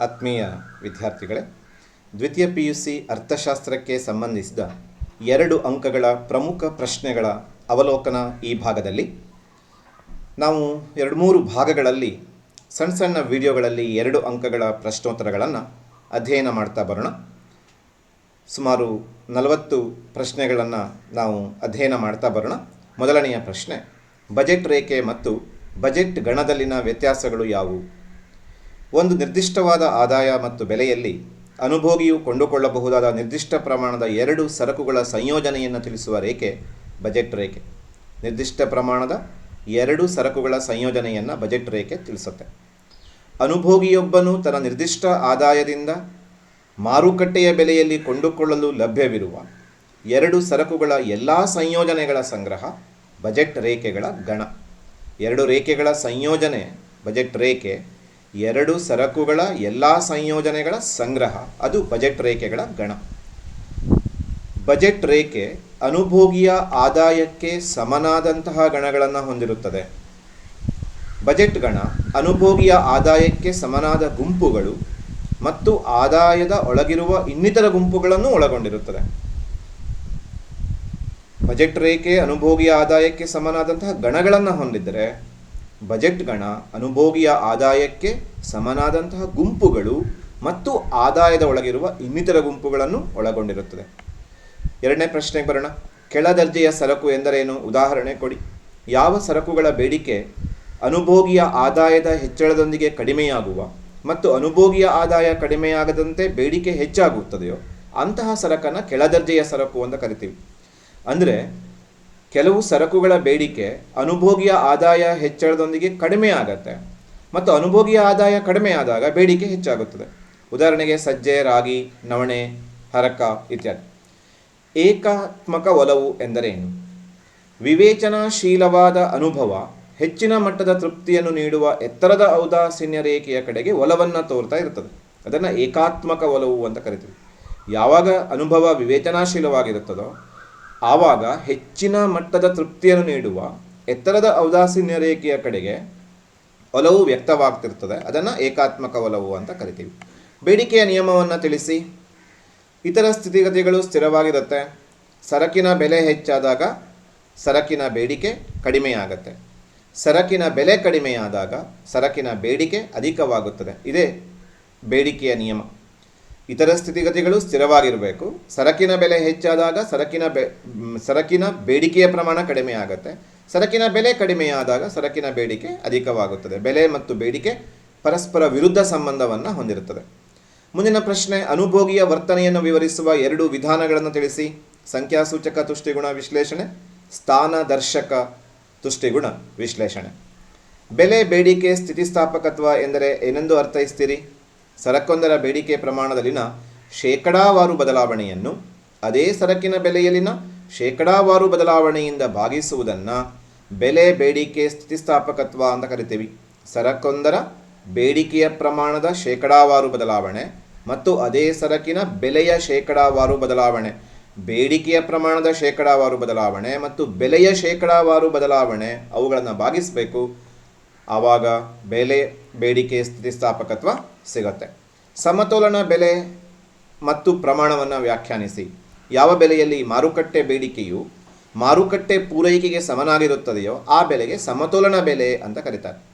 ಆತ್ಮೀಯ ವಿದ್ಯಾರ್ಥಿಗಳೇ, ದ್ವಿತೀಯ ಪಿ ಯು ಸಿ ಅರ್ಥಶಾಸ್ತ್ರಕ್ಕೆ ಸಂಬಂಧಿಸಿದ ಎರಡು ಅಂಕಗಳ ಪ್ರಮುಖ ಪ್ರಶ್ನೆಗಳ ಅವಲೋಕನ ಈ ಭಾಗದಲ್ಲಿ. ನಾವು ಎರಡು ಮೂರು ಭಾಗಗಳಲ್ಲಿ ಸಣ್ಣ ಸಣ್ಣ ವಿಡಿಯೋಗಳಲ್ಲಿ ಎರಡು ಅಂಕಗಳ ಪ್ರಶ್ನೋತ್ತರಗಳನ್ನು ಅಧ್ಯಯನ ಮಾಡ್ತಾ ಬರೋಣ. ಸುಮಾರು ನಲವತ್ತು ಪ್ರಶ್ನೆಗಳನ್ನು ನಾವು ಅಧ್ಯಯನ ಮಾಡ್ತಾ ಬರೋಣ. ಮೊದಲನೆಯ ಪ್ರಶ್ನೆ, ಬಜೆಟ್ ರೇಖೆ ಮತ್ತು ಬಜೆಟ್ ಗಣದಲ್ಲಿನ ವ್ಯತ್ಯಾಸಗಳು ಯಾವುವು? ಒಂದು ನಿರ್ದಿಷ್ಟವಾದ ಆದಾಯ ಮತ್ತು ಬೆಲೆಯಲ್ಲಿ ಅನುಭೋಗಿಯು ಕೊಂಡುಕೊಳ್ಳಬಹುದಾದ ನಿರ್ದಿಷ್ಟ ಪ್ರಮಾಣದ ಎರಡು ಸರಕುಗಳ ಸಂಯೋಜನೆಯನ್ನು ತಿಳಿಸುವ ರೇಖೆ, ಬಜೆಟ್ ರೇಖೆ. ನಿರ್ದಿಷ್ಟ ಪ್ರಮಾಣದ ಎರಡು ಸರಕುಗಳ ಸಂಯೋಜನೆಯನ್ನು ಬಜೆಟ್ ರೇಖೆ ತಿಳಿಸುತ್ತೆ. ಅನುಭೋಗಿಯೊಬ್ಬನು ತನ್ನ ನಿರ್ದಿಷ್ಟ ಆದಾಯದಿಂದ ಮಾರುಕಟ್ಟೆಯ ಬೆಲೆಯಲ್ಲಿ ಕೊಂಡುಕೊಳ್ಳಲು ಲಭ್ಯವಿರುವ ಎರಡು ಸರಕುಗಳ ಎಲ್ಲ ಸಂಯೋಜನೆಗಳ ಸಂಗ್ರಹ, ಬಜೆಟ್ ರೇಖೆಗಳ ಗಣ. ಎರಡು ರೇಖೆಗಳ ಸಂಯೋಜನೆ, ಬಜೆಟ್ ರೇಖೆ ಎರಡು ಸರಕುಗಳ ಎಲ್ಲ ಸಂಯೋಜನೆಗಳ ಸಂಗ್ರಹ. ಅದು ಬಜೆಟ್ ರೇಖೆಗಳ ಗಣ. ಬಜೆಟ್ ರೇಖೆ ಅನುಭೋಗಿಯ ಆದಾಯಕ್ಕೆ ಸಮನಾದಂತಹ ಗಣಗಳನ್ನು ಹೊಂದಿರುತ್ತದೆ. ಬಜೆಟ್ ಗಣ ಅನುಭೋಗಿಯ ಆದಾಯಕ್ಕೆ ಸಮನಾದ ಗುಂಪುಗಳು ಮತ್ತು ಆದಾಯದ ಒಳಗಿರುವ ಇನ್ನಿತರ ಗುಂಪುಗಳನ್ನು ಒಳಗೊಂಡಿರುತ್ತದೆ. ಬಜೆಟ್ ರೇಖೆ ಅನುಭೋಗಿಯ ಆದಾಯಕ್ಕೆ ಸಮನಾದಂತಹ ಗಣಗಳನ್ನು ಹೊಂದಿದ್ದರೆ ಬಜೆಟ್ ಗಣ ಅನುಭೋಗಿಯ ಆದಾಯಕ್ಕೆ ಸಮನಾದಂತಹ ಗುಂಪುಗಳು ಮತ್ತು ಆದಾಯದ ಒಳಗಿರುವ ಇನ್ನಿತರ ಗುಂಪುಗಳನ್ನು ಒಳಗೊಂಡಿರುತ್ತದೆ. ಎರಡನೇ ಪ್ರಶ್ನೆಗೆ ಬರೋಣ. ಕೆಳ ದರ್ಜೆಯ ಸರಕು ಎಂದರೇನು? ಉದಾಹರಣೆ ಕೊಡಿ. ಯಾವ ಸರಕುಗಳ ಬೇಡಿಕೆ ಅನುಭೋಗಿಯ ಆದಾಯದ ಹೆಚ್ಚಳದೊಂದಿಗೆ ಕಡಿಮೆಯಾಗುವ ಮತ್ತು ಅನುಭೋಗಿಯ ಆದಾಯ ಕಡಿಮೆಯಾಗದಂತೆ ಬೇಡಿಕೆ ಹೆಚ್ಚಾಗುತ್ತದೆಯೋ, ಅಂತಹ ಸರಕನ್ನು ಕೆಳದರ್ಜೆಯ ಸರಕು ಅಂತ ಕರಿತೀವಿ. ಅಂದರೆ ಕೆಲವು ಸರಕುಗಳ ಬೇಡಿಕೆ ಅನುಭೋಗಿಯ ಆದಾಯ ಹೆಚ್ಚಳದೊಂದಿಗೆ ಕಡಿಮೆ ಆಗತ್ತೆ. ಮತ್ತು ಅನುಭೋಗಿಯ ಆದಾಯ ಕಡಿಮೆ ಆದಾಗ ಬೇಡಿಕೆ ಹೆಚ್ಚಾಗುತ್ತದೆ. ಉದಾಹರಣೆಗೆ ಸಜ್ಜೆ, ರಾಗಿ, ನವಣೆ, ಹರಕ ಇತ್ಯಾದಿ. ಏಕಾತ್ಮಕ ಒಲವು ಎಂದರೇನು? ವಿವೇಚನಾಶೀಲವಾದ ಅನುಭವ ಹೆಚ್ಚಿನ ಮಟ್ಟದ ತೃಪ್ತಿಯನ್ನು ನೀಡುವ ಎತ್ತರದ ಔದಾಸೀನ್ಯ ರೇಖೆಯ ಕಡೆಗೆ ಒಲವನ್ನು ತೋರ್ತಾ ಇರ್ತದೆ ಅದನ್ನು ಏಕಾತ್ಮಕ ಒಲವು ಅಂತ ಕರಿತೀವಿ. ಯಾವಾಗ ಅನುಭವ ವಿವೇಚನಾಶೀಲವಾಗಿರುತ್ತದೋ ಆವಾಗ ಹೆಚ್ಚಿನ ಮಟ್ಟದ ತೃಪ್ತಿಯನ್ನು ನೀಡುವ ಎತ್ತರದ ಔದಾಸೀನ್ಯ ರೇಖೆಯ ಕಡೆಗೆ ಒಲವು ವ್ಯಕ್ತವಾಗ್ತಿರ್ತದೆ. ಅದನ್ನು ಏಕಾತ್ಮಕ ಒಲವು ಅಂತ ಕರಿತೀವಿ. ಬೇಡಿಕೆಯ ನಿಯಮವನ್ನು ತಿಳಿಸಿ. ಇತರ ಸ್ಥಿತಿಗತಿಗಳು ಸ್ಥಿರವಾಗಿರುತ್ತೆ. ಸರಕಿನ ಬೆಲೆ ಹೆಚ್ಚಾದಾಗ ಸರಕಿನ ಬೇಡಿಕೆ ಕಡಿಮೆಯಾಗತ್ತೆ. ಸರಕಿನ ಬೆಲೆ ಕಡಿಮೆಯಾದಾಗ ಸರಕಿನ ಬೇಡಿಕೆ ಅಧಿಕವಾಗುತ್ತದೆ. ಇದೇ ಬೇಡಿಕೆಯ ನಿಯಮ. ಇತರ ಸ್ಥಿತಿಗತಿಗಳು ಸ್ಥಿರವಾಗಿರಬೇಕು. ಸರಕಿನ ಬೆಲೆ ಹೆಚ್ಚಾದಾಗ ಸರಕಿನ ಬೆ ಸರಕಿನ ಬೇಡಿಕೆಯ ಪ್ರಮಾಣ ಕಡಿಮೆ ಆಗುತ್ತೆ. ಸರಕಿನ ಬೆಲೆ ಕಡಿಮೆಯಾದಾಗ ಸರಕಿನ ಬೇಡಿಕೆ ಅಧಿಕವಾಗುತ್ತದೆ. ಬೆಲೆ ಮತ್ತು ಬೇಡಿಕೆ ಪರಸ್ಪರ ವಿರುದ್ಧ ಸಂಬಂಧವನ್ನು ಹೊಂದಿರುತ್ತದೆ. ಮುಂದಿನ ಪ್ರಶ್ನೆ, ಅನುಭೋಗಿಯ ವರ್ತನೆಯನ್ನು ವಿವರಿಸುವ ಎರಡು ವಿಧಾನಗಳನ್ನು ತಿಳಿಸಿ. ಸಂಖ್ಯಾಸೂಚಕ ತುಷ್ಟಿಗುಣ ವಿಶ್ಲೇಷಣೆ ಸ್ಥಾನದರ್ಶಕ ತುಷ್ಟಿಗುಣ ವಿಶ್ಲೇಷಣೆ. ಬೆಲೆ ಬೇಡಿಕೆ ಸ್ಥಿತಿಸ್ಥಾಪಕತ್ವ ಎಂದರೆ ಏನೆಂದು ಅರ್ಥೈಸ್ತೀರಿ? ಸರಕೊಂದರ ಬೇಡಿಕೆ ಪ್ರಮಾಣದಲ್ಲಿನ ಶೇಕಡಾವಾರು ಬದಲಾವಣೆಯನ್ನು, ಅದೇ ಸರಕಿನ ಬೆಲೆಯಲ್ಲಿನ ಶೇಕಡಾವಾರು ಬದಲಾವಣೆಯಿಂದ ಭಾಗಿಸುವುದನ್ನು ಬೆಲೆ ಬೇಡಿಕೆ ಸ್ಥಿತಿಸ್ಥಾಪಕತ್ವ ಅಂತ ಕರಿತೀವಿ. ಸರಕೊಂದರ ಬೇಡಿಕೆಯ ಪ್ರಮಾಣದ ಶೇಕಡಾವಾರು ಬದಲಾವಣೆ ಮತ್ತು ಅದೇ ಸರಕಿನ ಬೆಲೆಯ ಶೇಕಡಾವಾರು ಬದಲಾವಣೆ. ಬೇಡಿಕೆಯ ಪ್ರಮಾಣದ ಶೇಕಡಾವಾರು ಬದಲಾವಣೆ ಮತ್ತು ಬೆಲೆಯ ಶೇಕಡಾವಾರು ಬದಲಾವಣೆ ಅವುಗಳನ್ನು ಭಾಗಿಸಬೇಕು. ಆವಾಗ ಬೆಲೆ ಬೇಡಿಕೆ ಸ್ಥಿತಿಸ್ಥಾಪಕತ್ವ ಸಿಗುತ್ತೆ. ಸಮತೋಲನ ಬೆಲೆ ಮತ್ತು ಪ್ರಮಾಣವನ್ನು ವ್ಯಾಖ್ಯಾನಿಸಿ. ಯಾವ ಬೆಲೆಯಲ್ಲಿ ಮಾರುಕಟ್ಟೆ ಬೇಡಿಕೆಯು ಮಾರುಕಟ್ಟೆ ಪೂರೈಕೆಗೆ ಸಮನಾಗಿರುತ್ತದೆಯೋ ಆ ಬೆಲೆಗೆ ಸಮತೋಲನ ಬೆಲೆ ಅಂತ ಕರೀತಾರೆ.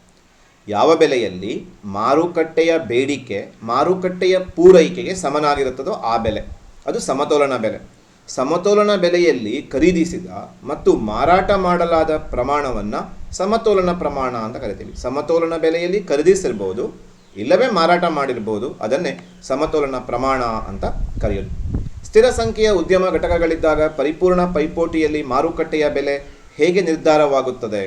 ಯಾವ ಬೆಲೆಯಲ್ಲಿ ಮಾರುಕಟ್ಟೆಯ ಬೇಡಿಕೆ, ಮಾರುಕಟ್ಟೆಯ ಪೂರೈಕೆಗೆ ಸಮನಾಗಿರುತ್ತದೋ ಆ ಬೆಲೆ. ಅದು ಸಮತೋಲನ ಬೆಲೆ. ಸಮತೋಲನ ಬೆಲೆಯಲ್ಲಿ ಖರೀದಿಸಿದ ಮತ್ತು ಮಾರಾಟ ಮಾಡಲಾದ ಪ್ರಮಾಣವನ್ನು ಸಮತೋಲನ ಪ್ರಮಾಣ ಅಂತ ಕರಿತೀವಿ. ಸಮತೋಲನ ಬೆಲೆಯಲ್ಲಿ ಖರೀದಿಸಿರ್ಬೋದು, ಇಲ್ಲವೇ ಮಾರಾಟ ಮಾಡಿರ್ಬೋದು, ಅದನ್ನೇ ಸಮತೋಲನ ಪ್ರಮಾಣ ಅಂತ ಕರೆಯೋದು. ಸ್ಥಿರ ಸಂಖ್ಯೆಯ ಉದ್ಯಮ ಘಟಕಗಳಿದ್ದಾಗ ಪರಿಪೂರ್ಣ ಪೈಪೋಟಿಯಲ್ಲಿ ಮಾರುಕಟ್ಟೆಯ ಬೆಲೆ ಹೇಗೆ ನಿರ್ಧಾರವಾಗುತ್ತದೆ?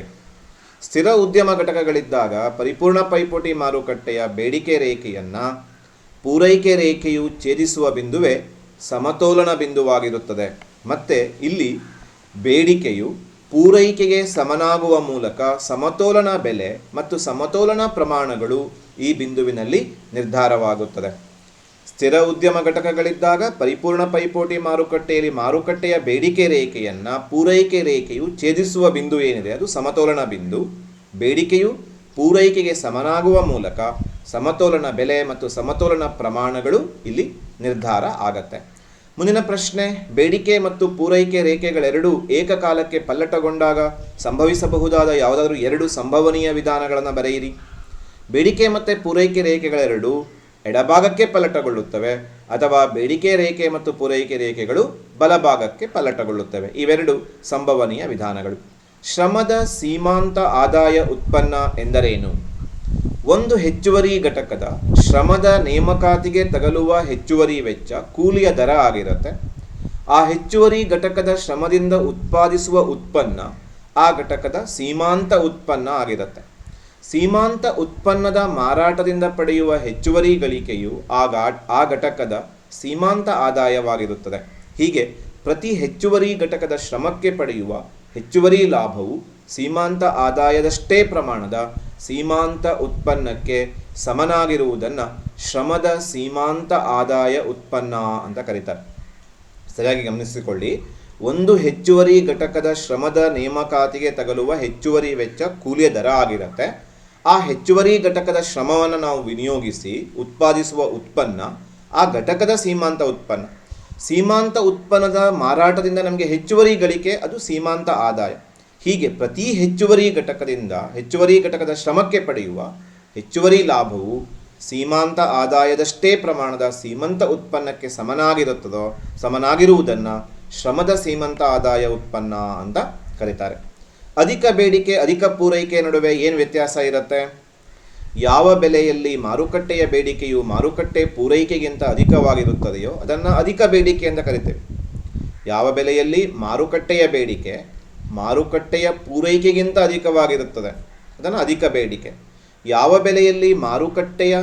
ಸ್ಥಿರ ಉದ್ಯಮ ಘಟಕಗಳಿದ್ದಾಗ ಪರಿಪೂರ್ಣ ಪೈಪೋಟಿ ಮಾರುಕಟ್ಟೆಯ ಬೇಡಿಕೆ ರೇಖೆಯನ್ನು ಪೂರೈಕೆ ರೇಖೆಯು ಛೇದಿಸುವ ಬಿಂದುವೇ ಸಮತೋಲನ ಬಿಂದುವಾಗಿರುತ್ತದೆ. ಮತ್ತು ಇಲ್ಲಿ ಬೇಡಿಕೆಯು ಪೂರೈಕೆಗೆ ಸಮನಾಗುವ ಮೂಲಕ ಸಮತೋಲನ ಬೆಲೆ ಮತ್ತು ಸಮತೋಲನ ಪ್ರಮಾಣಗಳು ಈ ಬಿಂದುವಿನಲ್ಲಿ ನಿರ್ಧಾರವಾಗುತ್ತದೆ. ಸ್ಥಿರ ಉದ್ಯಮ ಘಟಕಗಳಿದ್ದಾಗ ಪರಿಪೂರ್ಣ ಪೈಪೋಟಿ ಮಾರುಕಟ್ಟೆಯಲ್ಲಿ ಮಾರುಕಟ್ಟೆಯ ಬೇಡಿಕೆ ರೇಖೆಯನ್ನು ಪೂರೈಕೆ ರೇಖೆಯು ಛೇದಿಸುವ ಬಿಂದು ಏನಿದೆ? ಅದು ಸಮತೋಲನ ಬಿಂದು. ಬೇಡಿಕೆಯು ಪೂರೈಕೆಗೆ ಸಮನಾಗುವ ಮೂಲಕ ಸಮತೋಲನ ಬೆಲೆ ಮತ್ತು ಸಮತೋಲನ ಪ್ರಮಾಣಗಳು ಇಲ್ಲಿ ನಿರ್ಧಾರ ಆಗತ್ತೆ. ಮುಂದಿನ ಪ್ರಶ್ನೆ, ಬೇಡಿಕೆ ಮತ್ತು ಪೂರೈಕೆ ರೇಖೆಗಳೆರಡೂ ಏಕಕಾಲಕ್ಕೆ ಪಲ್ಲಟಗೊಂಡಾಗ ಸಂಭವಿಸಬಹುದಾದ ಯಾವುದಾದ್ರೂ ಎರಡು ಸಂಭವನೀಯ ವಿಧಾನಗಳನ್ನು ಬರೆಯಿರಿ. ಬೇಡಿಕೆ ಮತ್ತು ಪೂರೈಕೆ ರೇಖೆಗಳೆರಡೂ ಎಡಭಾಗಕ್ಕೆ ಪಲ್ಲಟಗೊಳ್ಳುತ್ತವೆ ಅಥವಾ ಬೇಡಿಕೆ ರೇಖೆ ಮತ್ತು ಪೂರೈಕೆ ರೇಖೆಗಳು ಬಲಭಾಗಕ್ಕೆ ಪಲ್ಲಟಗೊಳ್ಳುತ್ತವೆ. ಇವೆರಡು ಸಂಭವನೀಯ ವಿಧಾನಗಳು. ಶ್ರಮದ ಸೀಮಾಂತ ಆದಾಯ ಉತ್ಪನ್ನ ಎಂದರೇನು? ಒಂದು ಹೆಚ್ಚುವರಿ ಘಟಕದ ಶ್ರಮದ ನೇಮಕಾತಿಗೆ ತಗಲುವ ಹೆಚ್ಚುವರಿ ವೆಚ್ಚ ಕೂಲಿಯ ದರ ಆಗಿರುತ್ತೆ. ಆ ಹೆಚ್ಚುವರಿ ಘಟಕದ ಶ್ರಮದಿಂದ ಉತ್ಪಾದಿಸುವ ಉತ್ಪನ್ನ ಆ ಘಟಕದ ಸೀಮಾಂತ ಉತ್ಪನ್ನ ಆಗಿರುತ್ತೆ. ಸೀಮಾಂತ ಉತ್ಪನ್ನದ ಮಾರಾಟದಿಂದ ಪಡೆಯುವ ಹೆಚ್ಚುವರಿ ಗಳಿಕೆಯು ಆ ಆ ಘಟಕದ ಸೀಮಾಂತ ಆದಾಯವಾಗಿರುತ್ತದೆ. ಹೀಗೆ ಪ್ರತಿ ಹೆಚ್ಚುವರಿ ಘಟಕದ ಶ್ರಮಕ್ಕೆ ಪಡೆಯುವ ಹೆಚ್ಚುವರಿ ಲಾಭವು ಸೀಮಾಂತ ಆದಾಯದಷ್ಟೇ ಪ್ರಮಾಣದ ಸೀಮಾಂತ ಉತ್ಪನ್ನಕ್ಕೆ ಸಮನಾಗಿರುವುದನ್ನು ಶ್ರಮದ ಸೀಮಾಂತ ಆದಾಯ ಉತ್ಪನ್ನ ಅಂತ ಕರೀತಾರೆ. ಸರಿಯಾಗಿ ಗಮನಿಸಿಕೊಳ್ಳಿ. ಒಂದು ಹೆಚ್ಚುವರಿ ಘಟಕದ ಶ್ರಮದ ನೇಮಕಾತಿಗೆ ತಗಲುವ ಹೆಚ್ಚುವರಿ ವೆಚ್ಚ ಕೂಲಿಯ ದರ ಆಗಿರುತ್ತೆ. ಆ ಹೆಚ್ಚುವರಿ ಘಟಕದ ಶ್ರಮವನ್ನು ನಾವು ವಿನಿಯೋಗಿಸಿ ಉತ್ಪಾದಿಸುವ ಉತ್ಪನ್ನ ಆ ಘಟಕದ ಸೀಮಾಂತ ಉತ್ಪನ್ನ. ಸೀಮಾಂತ ಉತ್ಪನ್ನದ ಮಾರಾಟದಿಂದ ನಮಗೆ ಹೆಚ್ಚುವರಿ ಗಳಿಕೆ ಅದು ಸೀಮಾಂತ ಆದಾಯ. ಹೀಗೆ ಪ್ರತಿ ಹೆಚ್ಚುವರಿ ಘಟಕದಿಂದ ಹೆಚ್ಚುವರಿ ಘಟಕದ ಶ್ರಮಕ್ಕೆ ಪಡೆಯುವ ಹೆಚ್ಚುವರಿ ಲಾಭವು ಸೀಮಾಂತ ಆದಾಯದಷ್ಟೇ ಪ್ರಮಾಣದ ಸೀಮಂತ ಉತ್ಪನ್ನಕ್ಕೆ ಸಮನಾಗಿರುತ್ತದೋ, ಸಮನಾಗಿರುವುದನ್ನು ಶ್ರಮದ ಸೀಮಂತ ಆದಾಯ ಉತ್ಪನ್ನ ಅಂತ ಕರೀತಾರೆ. ಅಧಿಕ ಬೇಡಿಕೆ, ಅಧಿಕ ಪೂರೈಕೆ ನಡುವೆ ಏನು ವ್ಯತ್ಯಾಸ ಇರುತ್ತೆ? ಯಾವ ಬೆಲೆಯಲ್ಲಿ ಮಾರುಕಟ್ಟೆಯ ಬೇಡಿಕೆಯು ಮಾರುಕಟ್ಟೆ ಪೂರೈಕೆಗಿಂತ ಅಧಿಕವಾಗಿರುತ್ತದೆಯೋ, ಅದನ್ನು ಅಧಿಕ ಬೇಡಿಕೆ ಅಂತ ಕರಿತೇವೆ. ಯಾವ ಬೆಲೆಯಲ್ಲಿ ಮಾರುಕಟ್ಟೆಯ ಬೇಡಿಕೆ ಮಾರುಕಟ್ಟೆಯ ಪೂರೈಕೆಗಿಂತ ಅಧಿಕವಾಗಿರುತ್ತದೆ. ಅದನ್ನು ಅಧಿಕ ಬೇಡಿಕೆ. ಯಾವ ಬೆಲೆಯಲ್ಲಿ ಮಾರುಕಟ್ಟೆಯ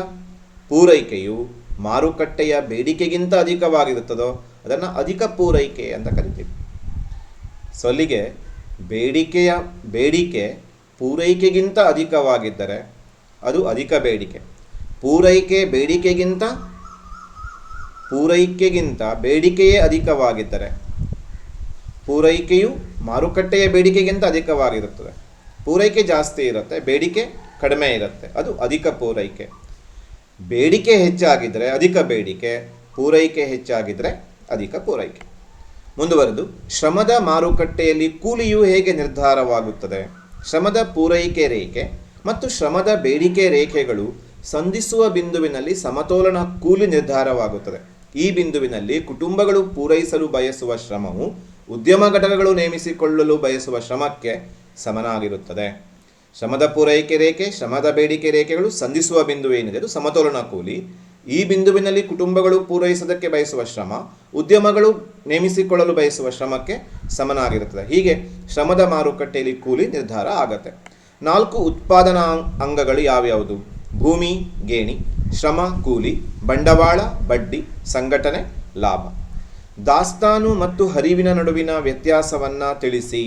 ಪೂರೈಕೆಯು ಮಾರುಕಟ್ಟೆಯ ಬೇಡಿಕೆಗಿಂತ ಅಧಿಕವಾಗಿರುತ್ತದೋ ಅದನ್ನು ಅಧಿಕ ಪೂರೈಕೆ ಅಂತ ಕರಿತೀವಿ. ಸೊಲಿಗೆ ಬೇಡಿಕೆಯ ಬೇಡಿಕೆ ಪೂರೈಕೆಗಿಂತ ಅಧಿಕವಾಗಿದ್ದರೆ ಅದು ಅಧಿಕ ಬೇಡಿಕೆ. ಪೂರೈಕೆ ಬೇಡಿಕೆಗಿಂತ ಪೂರೈಕೆಗಿಂತ ಬೇಡಿಕೆಯೇ ಅಧಿಕವಾಗಿದ್ದರೆ ಪೂರೈಕೆಯು ಮಾರುಕಟ್ಟೆಯ ಬೇಡಿಕೆಗಿಂತ ಅಧಿಕವಾಗಿರುತ್ತದೆ. ಪೂರೈಕೆ ಜಾಸ್ತಿ ಇರುತ್ತೆ, ಬೇಡಿಕೆ ಕಡಿಮೆ ಇರುತ್ತೆ. ಅದು ಅಧಿಕ ಪೂರೈಕೆ. ಬೇಡಿಕೆ ಹೆಚ್ಚಾಗಿದ್ದರೆ ಅಧಿಕ ಬೇಡಿಕೆ, ಪೂರೈಕೆ ಹೆಚ್ಚಾಗಿದ್ದರೆ ಅಧಿಕ ಪೂರೈಕೆ. ಮುಂದುವರೆದು, ಶ್ರಮದ ಮಾರುಕಟ್ಟೆಯಲ್ಲಿ ಕೂಲಿಯು ಹೇಗೆ ನಿರ್ಧಾರವಾಗುತ್ತದೆ? ಶ್ರಮದ ಪೂರೈಕೆ ರೇಖೆ ಮತ್ತು ಶ್ರಮದ ಬೇಡಿಕೆ ರೇಖೆಗಳು ಸಂಧಿಸುವ ಬಿಂದುವಿನಲ್ಲಿ ಸಮತೋಲನ ಕೂಲಿ ನಿರ್ಧಾರವಾಗುತ್ತದೆ. ಈ ಬಿಂದುವಿನಲ್ಲಿ ಕುಟುಂಬಗಳು ಪೂರೈಸಲು ಬಯಸುವ ಶ್ರಮವು ಉದ್ಯಮ ಘಟಕಗಳು ನೇಮಿಸಿಕೊಳ್ಳಲು ಬಯಸುವ ಶ್ರಮಕ್ಕೆ ಸಮನಾಗಿರುತ್ತದೆ. ಶ್ರಮದ ಪೂರೈಕೆ ರೇಖೆ, ಶ್ರಮದ ಬೇಡಿಕೆ ರೇಖೆಗಳು ಸಂಧಿಸುವ ಬಿಂದು ಏನಿದೆ? ಅದು ಸಮತೋಲನ ಕೂಲಿ. ಈ ಬಿಂದುವಿನಲ್ಲಿ ಕುಟುಂಬಗಳು ಪೂರೈಸೋದಕ್ಕೆ ಬಯಸುವ ಶ್ರಮ, ಉದ್ಯಮಗಳು ನೇಮಿಸಿಕೊಳ್ಳಲು ಬಯಸುವ ಶ್ರಮಕ್ಕೆ ಸಮನಾಗಿರುತ್ತದೆ. ಹೀಗೆ ಶ್ರಮದ ಮಾರುಕಟ್ಟೆಯಲ್ಲಿ ಕೂಲಿ ನಿರ್ಧಾರ ಆಗತ್ತೆ. ನಾಲ್ಕು ಉತ್ಪಾದನಾ ಅಂಗಗಳು ಯಾವ್ಯಾವುದು? ಭೂಮಿ, ಗೇಣಿ, ಶ್ರಮ, ಕೂಲಿ, ಬಂಡವಾಳ, ಬಡ್ಡಿ, ಸಂಘಟನೆ, ಲಾಭ. ದಾಸ್ತಾನು ಮತ್ತು ಹರಿವಿನ ನಡುವಿನ ವ್ಯತ್ಯಾಸವನ್ನು ತಿಳಿಸಿ.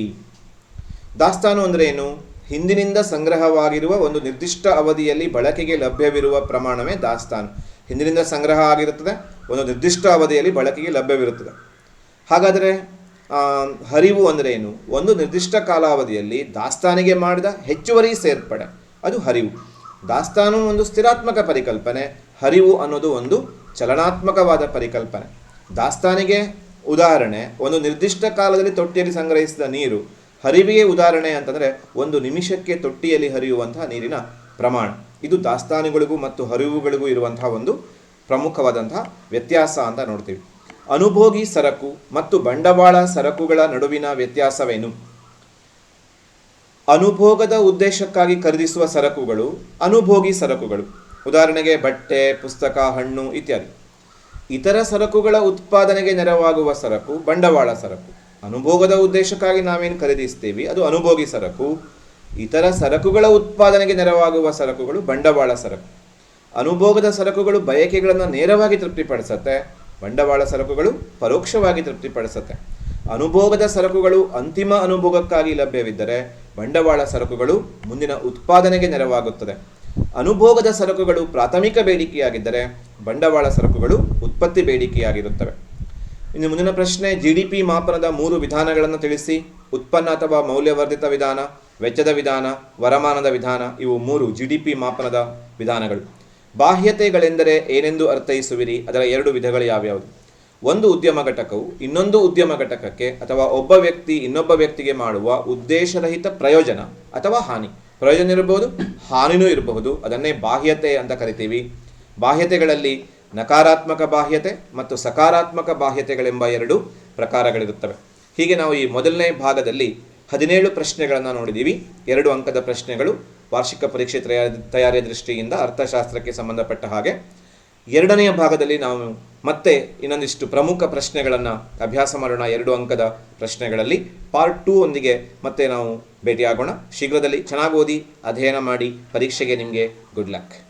ದಾಸ್ತಾನು ಅಂದರೆ ಏನು? ಹಿಂದಿನಿಂದ ಸಂಗ್ರಹವಾಗಿರುವ ಒಂದು ನಿರ್ದಿಷ್ಟ ಅವಧಿಯಲ್ಲಿ ಬಳಕೆಗೆ ಲಭ್ಯವಿರುವ ಪ್ರಮಾಣವೇ ದಾಸ್ತಾನು. ಹಿಂದಿನಿಂದ ಸಂಗ್ರಹ ಆಗಿರುತ್ತದೆ, ಒಂದು ನಿರ್ದಿಷ್ಟ ಅವಧಿಯಲ್ಲಿ ಬಳಕೆಗೆ ಲಭ್ಯವಿರುತ್ತದೆ. ಹಾಗಾದರೆ ಹರಿವು ಅಂದರೆ ಏನು? ಒಂದು ನಿರ್ದಿಷ್ಟ ಕಾಲಾವಧಿಯಲ್ಲಿ ದಾಸ್ತಾನಿಗೆ ಮಾಡಿದ ಹೆಚ್ಚುವರಿ ಸೇರ್ಪಡೆ, ಅದು ಹರಿವು. ದಾಸ್ತಾನು ಒಂದು ಸ್ಥಿರಾತ್ಮಕ ಪರಿಕಲ್ಪನೆ, ಹರಿವು ಅನ್ನೋದು ಒಂದು ಚಲನಾತ್ಮಕವಾದ ಪರಿಕಲ್ಪನೆ. ದಾಸ್ತಾನಿಗೆ ಉದಾಹರಣೆ, ಒಂದು ನಿರ್ದಿಷ್ಟ ಕಾಲದಲ್ಲಿ ತೊಟ್ಟಿಯಲ್ಲಿ ಸಂಗ್ರಹಿಸಿದ ನೀರು, ಹರಿವಿಗೆ ಉದಾಹರಣೆ ಅಂತಂದರೆ ಒಂದು ನಿಮಿಷಕ್ಕೆ ತೊಟ್ಟಿಯಲ್ಲಿ ಹರಿಯುವಂತಹ ನೀರಿನ ಪ್ರಮಾಣ. ಇದು ದಾಸ್ತಾನುಗಳಿಗೂ ಮತ್ತು ಹರಿವುಗಳಿಗೂ ಇರುವಂತಹ ಒಂದು ಪ್ರಮುಖವಾದಂತಹ ವ್ಯತ್ಯಾಸ ಅಂತ ನೋಡ್ತೀವಿ. ಅನುಭೋಗಿ ಸರಕು ಮತ್ತು ಬಂಡವಾಳ ಸರಕುಗಳ ನಡುವಿನ ವ್ಯತ್ಯಾಸವೇನು? ಅನುಭೋಗದ ಉದ್ದೇಶಕ್ಕಾಗಿ ಖರೀದಿಸುವ ಸರಕುಗಳು, ಅನುಭೋಗಿ ಸರಕುಗಳು. ಉದಾಹರಣೆಗೆ ಬಟ್ಟೆ, ಪುಸ್ತಕ, ಹಣ್ಣು ಇತ್ಯಾದಿ. ಇತರ ಸರಕುಗಳ ಉತ್ಪಾದನೆಗೆ ನೆರವಾಗುವ ಸರಕು ಬಂಡವಾಳ ಸರಕು. ಅನುಭೋಗದ ಉದ್ದೇಶಕ್ಕಾಗಿ ನಾವೇನು ಖರೀದಿಸ್ತೀವಿ? ಅದು ಅನುಭೋಗಿ ಸರಕು. ಇತರ ಸರಕುಗಳ ಉತ್ಪಾದನೆಗೆ ನೆರವಾಗುವ ಸರಕುಗಳು ಬಂಡವಾಳ ಸರಕು. ಅನುಭೋಗದ ಸರಕುಗಳು ಬಯಕೆಗಳನ್ನು ನೇರವಾಗಿ ತೃಪ್ತಿಪಡಿಸತ್ತೆ. ಬಂಡವಾಳ ಸರಕುಗಳು ಪರೋಕ್ಷವಾಗಿ ತೃಪ್ತಿಪಡಿಸತ್ತೆ. ಅನುಭೋಗದ ಸರಕುಗಳು ಅಂತಿಮ ಅನುಭೋಗಕ್ಕಾಗಿ ಲಭ್ಯವಿದ್ದರೆ ಬಂಡವಾಳ ಸರಕುಗಳು ಮುಂದಿನ ಉತ್ಪಾದನೆಗೆ ನೆರವಾಗುತ್ತದೆ. ಅನುಭೋಗದ ಸರಕುಗಳು ಪ್ರಾಥಮಿಕ ಬೇಡಿಕೆಯಾಗಿದ್ದರೆ ಬಂಡವಾಳ ಸರಕುಗಳು ಉತ್ಪತ್ತಿ ಬೇಡಿಕೆಯಾಗಿರುತ್ತವೆ. ಇನ್ನು ಮುಂದಿನ ಪ್ರಶ್ನೆ ಜಿ ಡಿ ಪಿ ಮಾಪನದ ಮೂರು ವಿಧಾನಗಳನ್ನು ತಿಳಿಸಿ. ಉತ್ಪನ್ನ ಅಥವಾ ಮೌಲ್ಯವರ್ಧಿತ ವಿಧಾನ, ವೆಚ್ಚದ ವಿಧಾನ, ವರಮಾನದ ವಿಧಾನ, ಇವು ಮೂರು ಜಿ ಡಿ ಪಿ ಮಾಪನದ ವಿಧಾನಗಳು. ಬಾಹ್ಯತೆಗಳೆಂದರೆ ಏನೆಂದು ಅರ್ಥೈಸುವಿರಿ? ಅದರ ಎರಡು ವಿಧಗಳು ಯಾವ್ಯಾವುದು? ಒಂದು ಉದ್ಯಮ ಘಟಕವು ಇನ್ನೊಂದು ಉದ್ಯಮ ಘಟಕಕ್ಕೆ ಅಥವಾ ಒಬ್ಬ ವ್ಯಕ್ತಿ ಇನ್ನೊಬ್ಬ ವ್ಯಕ್ತಿಗೆ ಮಾಡುವ ಉದ್ದೇಶರಹಿತ ಪ್ರಯೋಜನ ಅಥವಾ ಹಾನಿ. ಪ್ರಯೋಜನ ಇರಬಹುದು, ಹಾನಿನೂ ಇರಬಹುದು. ಅದನ್ನೇ ಬಾಹ್ಯತೆ ಅಂತ ಕರಿತೀವಿ. ಬಾಹ್ಯತೆಗಳಲ್ಲಿ ನಕಾರಾತ್ಮಕ ಬಾಹ್ಯತೆ ಮತ್ತು ಸಕಾರಾತ್ಮಕ ಬಾಹ್ಯತೆಗಳೆಂಬ ಎರಡು ಪ್ರಕಾರಗಳಿರುತ್ತವೆ. ಹೀಗೆ ನಾವು ಈ ಮೊದಲನೇ ಭಾಗದಲ್ಲಿ ಹದಿನೇಳು ಪ್ರಶ್ನೆಗಳನ್ನು ನೋಡಿದ್ದೀವಿ ಎರಡು ಅಂಕದ ಪ್ರಶ್ನೆಗಳು ವಾರ್ಷಿಕ ಪರೀಕ್ಷೆ ತಯಾರಿ, ತಯಾರಿಯ ದೃಷ್ಟಿಯಿಂದ ಅರ್ಥಶಾಸ್ತ್ರಕ್ಕೆ ಸಂಬಂಧಪಟ್ಟ ಹಾಗೆ. ಎರಡನೆಯ ಭಾಗದಲ್ಲಿ ನಾವು ಮತ್ತೆ ಇನ್ನೊಂದಿಷ್ಟು ಪ್ರಮುಖ ಪ್ರಶ್ನೆಗಳನ್ನು ಅಭ್ಯಾಸ ಮಾಡೋಣ. ಎರಡು ಅಂಕದ ಪ್ರಶ್ನೆಗಳಲ್ಲಿ ಪಾರ್ಟ್ ಟೂ ಒಂದಿಗೆ ಮತ್ತೆ ನಾವು ಭೇಟಿಯಾಗೋಣ. ಶೀಘ್ರದಲ್ಲಿ ಚೆನ್ನಾಗಿ ಓದಿ, ಅಧ್ಯಯನ ಮಾಡಿ, ಪರೀಕ್ಷೆಗೆ ನಿಮಗೆ ಗುಡ್ ಲಕ್